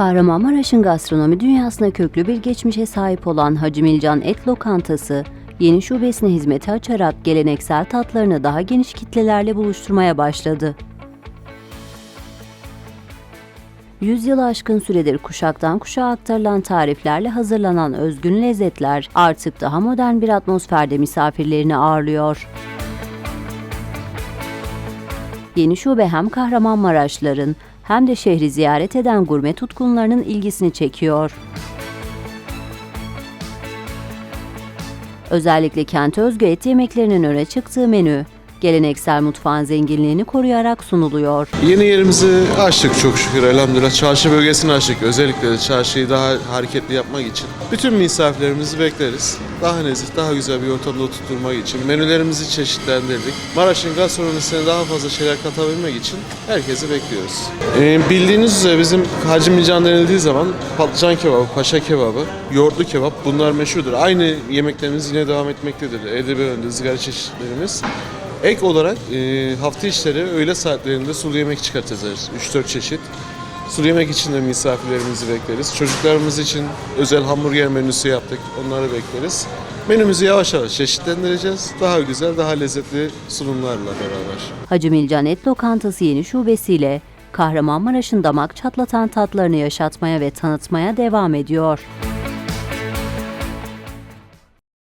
Kahramanmaraş'ın gastronomi dünyasına köklü bir geçmişe sahip olan Hacı Milcan Et Lokantası, yeni şubesine hizmeti açarak geleneksel tatlarını daha geniş kitlelerle buluşturmaya başladı. Yüzyılı aşkın süredir kuşaktan kuşağa aktarılan tariflerle hazırlanan özgün lezzetler artık daha modern bir atmosferde misafirlerini ağırlıyor. Yeni şube hem Kahramanmaraşlıların hem de şehri ziyaret eden gurme tutkunlarının ilgisini çekiyor. Özellikle kente özgü et yemeklerinin öne çıktığı menü, geleneksel mutfağın zenginliğini koruyarak sunuluyor. Yeni yerimizi açtık çok şükür elhamdülillah. Çarşı bölgesini açtık. Özellikle çarşıyı daha hareketli yapmak için. Bütün misafirlerimizi bekleriz. Daha nezih, daha güzel bir ortamda oturtmak için. Menülerimizi çeşitlendirdik. Maraş'ın gastronomisine daha fazla şeyler katabilmek için herkesi bekliyoruz. Ee, bildiğiniz üzere bizim Hacı Milcan denildiği zaman patlıcan kebabı, paşa kebabı, yoğurtlu kebap bunlar meşhurdur. Aynı yemeklerimiz yine devam etmektedir. Evde bir önde ızgara çeşitlerimiz. Ek olarak e, hafta içleri öğle saatlerinde sulu yemek çıkartacağız. 3-4 çeşit. Sulu yemek için de misafirlerimizi bekleriz. Çocuklarımız için özel hamburger menüsü yaptık. Onları bekleriz. Menümüzü yavaş yavaş çeşitlendireceğiz. Daha güzel, daha lezzetli sunumlarla beraber. Hacı Milcan Et Lokantası yeni şubesiyle Kahramanmaraş'ın damak çatlatan tatlarını yaşatmaya ve tanıtmaya devam ediyor.